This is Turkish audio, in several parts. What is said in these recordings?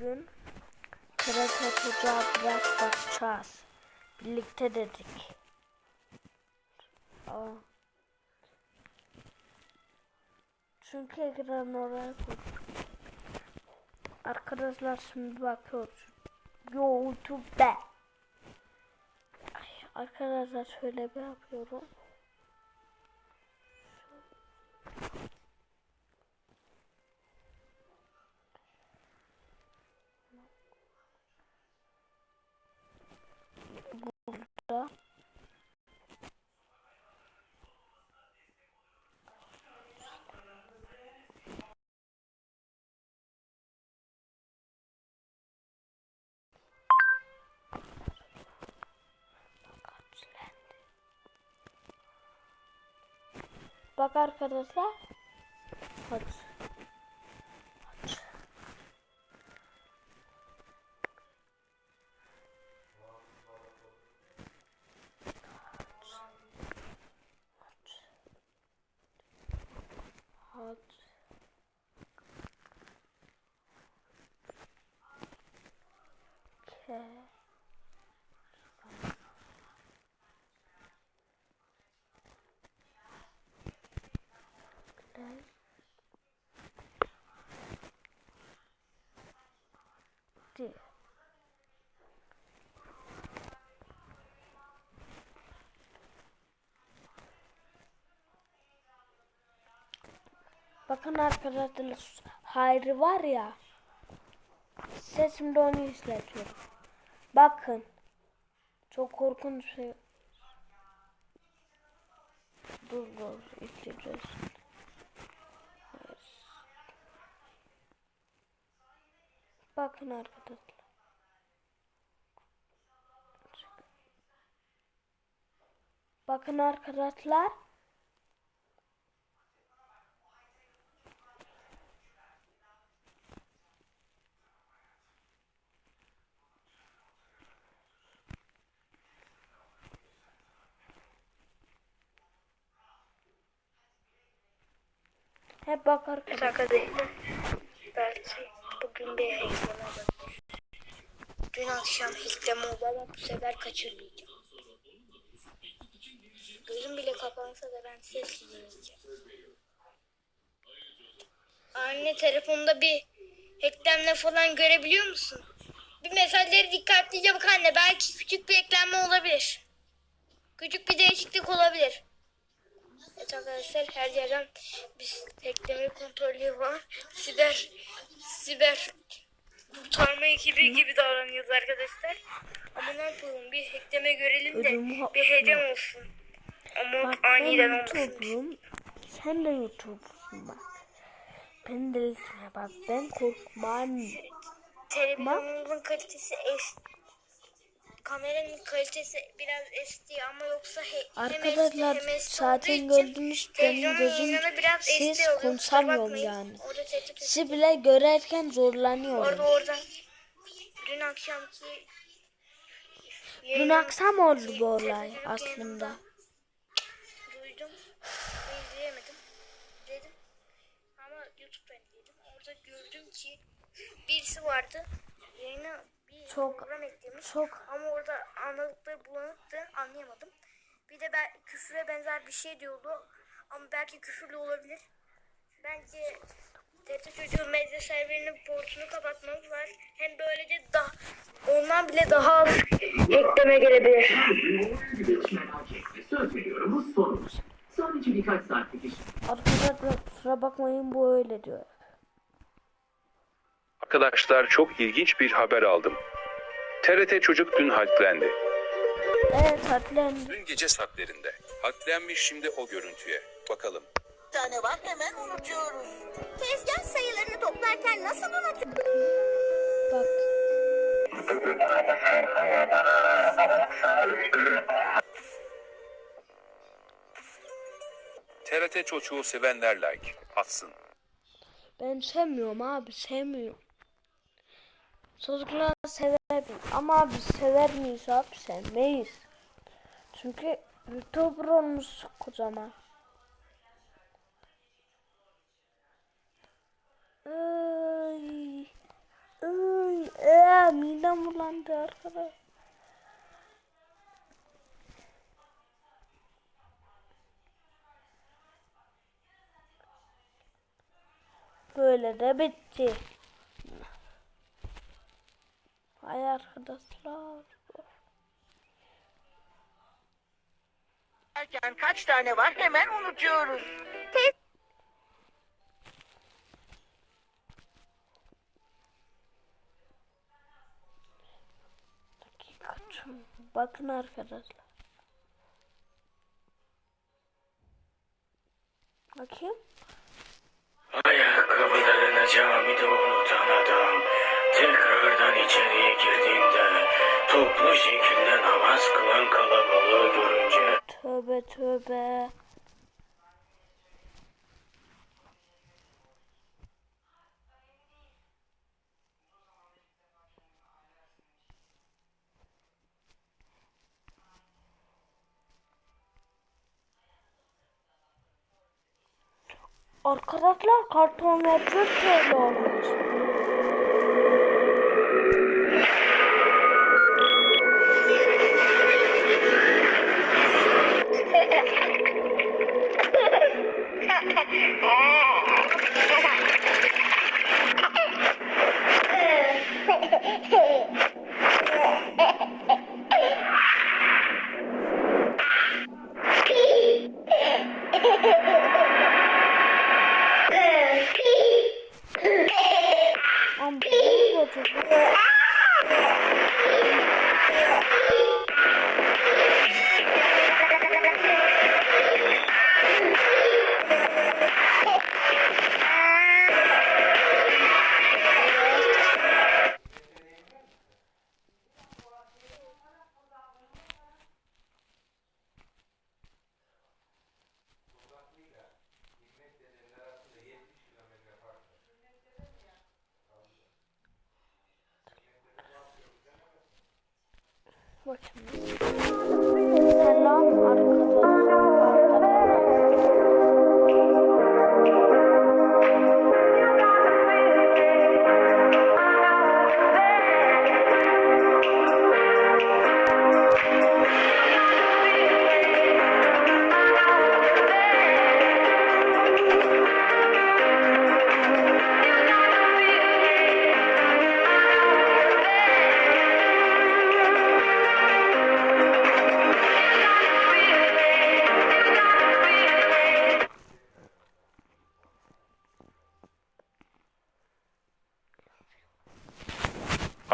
bugün karate çocuğa biraz bakacağız. Birlikte dedik. Aa. Çünkü ekranı oraya koyduk. Arkadaşlar şimdi bakıyoruz. YouTube'da. Arkadaşlar şöyle bir yapıyorum. Bak arkadaşlar. Hadi. Hadi. Hadi. Ke. Play. Bakın arkadaşlar Hayri var ya. Sesimde onu izletiyorum. Bakın. Çok korkunç şey. Dur dur izleyeceğiz. Bakın arkadaşlar. Bakın arkadaşlar. Bak arkadaşlar. Belki bugün bir heyecan olabilir. Dün akşam hisleme oldu ama bu sefer kaçırmayacağım. Gözüm bile kapansa da ben ses dinleyeceğim. Anne telefonda bir eklemle falan görebiliyor musun? Bir mesajları dikkatlice bak anne. Belki küçük bir eklenme olabilir. Küçük bir değişiklik olabilir. Evet arkadaşlar her yerden biz ekleme kontrolü var. Siber siber kurtarma ekibi gibi davranıyoruz arkadaşlar. Ama ne yapalım bir ekleme görelim de bir heyecan olsun. Ama Bak aniden olmasın. Sen de YouTube'sun bak. Ben de bak ben korkmam. Televizyonumuzun kalitesi es kameranın kalitesi biraz esti ama yoksa he, Arkadaşlar hem esti zaten gördünüz benim gözüm siz bakmayın. yani. Sizi bile görerken zorlanıyorum. Orada orada dün akşamki Dün akşam oldu bu olay aslında. Duydum. izleyemedim. Dedim. Ama YouTube'dan izledim. Orada gördüm ki birisi vardı. Yayına bir Çok- program eklemiş. çok- Ama orada anladıkları bulanıktı. Anlayamadım. Bir de ben küfüre benzer bir şey diyordu. Ama belki küfürlü olabilir. Bence TRT çocuğun medya serverinin portunu kapatmamız var. Hem böylece daha ondan bile daha az ekleme gelebilir. Söz veriyorum bu sonumuz. Sadece birkaç saatlik iş. Arkadaşlar kusura bakmayın bu öyle diyor. Arkadaşlar çok ilginç bir haber aldım. TRT Çocuk dün halklendi. Evet hatırlayın. Dün gece saatlerinde. Halklenmiş şimdi o görüntüye. Bakalım. tane var hemen unutuyoruz. Tezgah sayılarını toplarken nasıl unutuyoruz? Bak. TRT Çocuğu sevenler like atsın. Ben sevmiyorum abi sevmiyorum. Çocuklar sever ama abi sever miyiz abi sevmeyiz. Çünkü YouTuber olmuş kocaman. Ay, ay. ya midem bulandı arkadaş. Böyle de bitti. Hay arkadaşlar. Derken kaç tane var hemen unutuyoruz. Bakın arkadaşlar. Bakayım. Ayakkabılarını camide unutan adam tekrardan içeriye girdiğinde toplu şekilde namaz kılan kalabalığı görünce Tövbe tövbe. Arkadaşlar karton ve 4 TL olmuş. Selam arkadaşlar.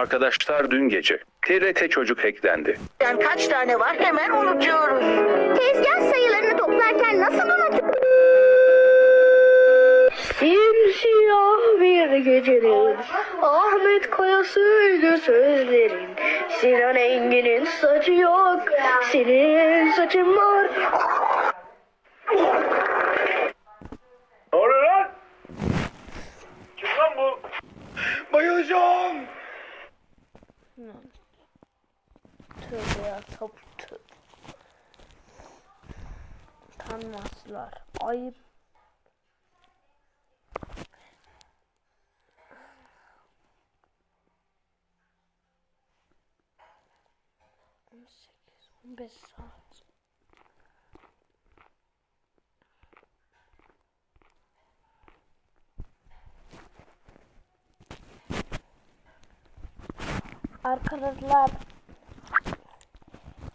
Arkadaşlar dün gece TRT Çocuk hacklendi. kaç tane var hemen unutuyoruz. Tezgah sayılarını toplarken nasıl unutuyoruz? Simsiyah bir gecenin Ahmet Kaya'sıydı sözlerin Sinan Engin'in saçı yok Senin saçın var Ne oluyor lan? Kim lan bu? Bayılacağım. Tövbe ya tapu tövbe. Kanmazlar. Ayıp. On sekiz, on beş saat. Arkadaşlar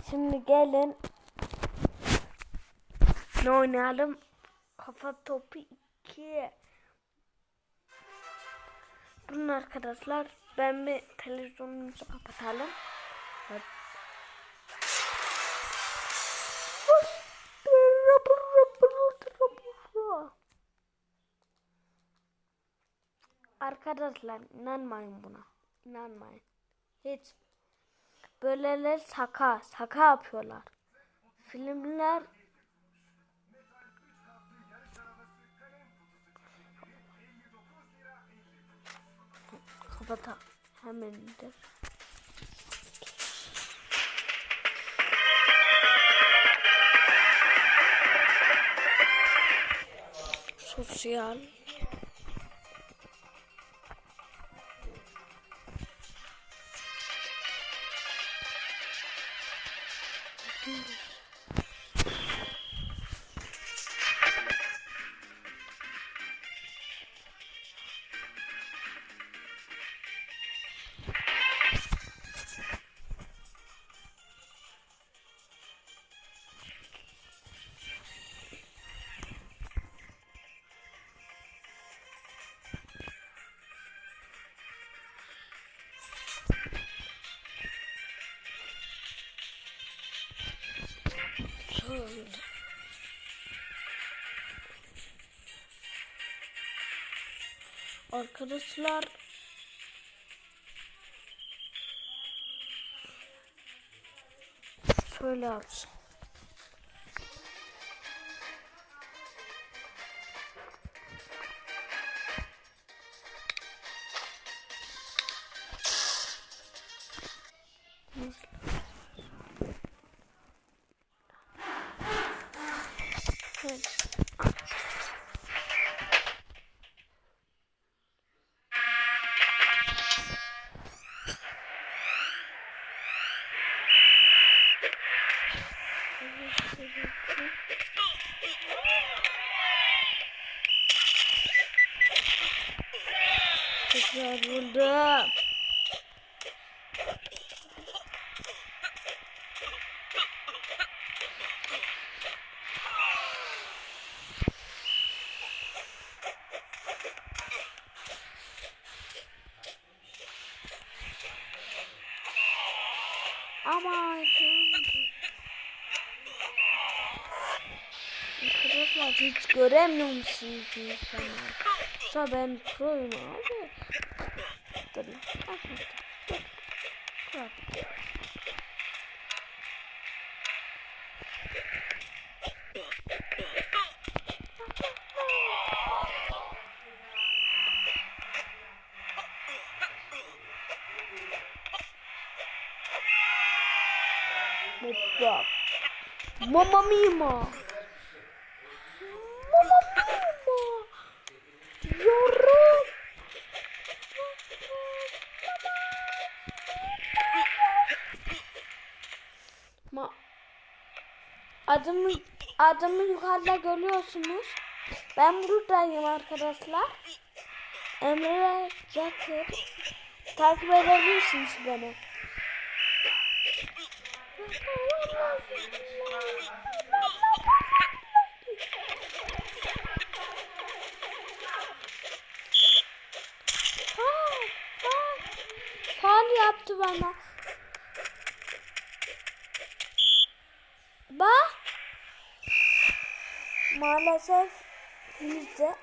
Şimdi gelin ne oynayalım? Kafa topu 2. Durun arkadaşlar. Ben bir televizyonumuzu kapatalım. Evet. Arkadaşlar inanmayın buna. İnanmayın. Hiç. Böyleler saka, saka yapıyorlar. Filmler Kapata hemen indir. Sosyal Arkadaşlar şöyle yapacağım. Ama Arkadaşlar hiç göremiyor musunuz insanlar? Sa ben proyum abi. Dur. Dur. Dur. Hoppa. Mamma mia. Mamma mia. Yorum. Ma adımı adımı yukarıda görüyorsunuz. Ben buradayım arkadaşlar. Emre Zakir. Takip edebilirsiniz beni. Fan yaptı bana. Bak. Maalesef bizde.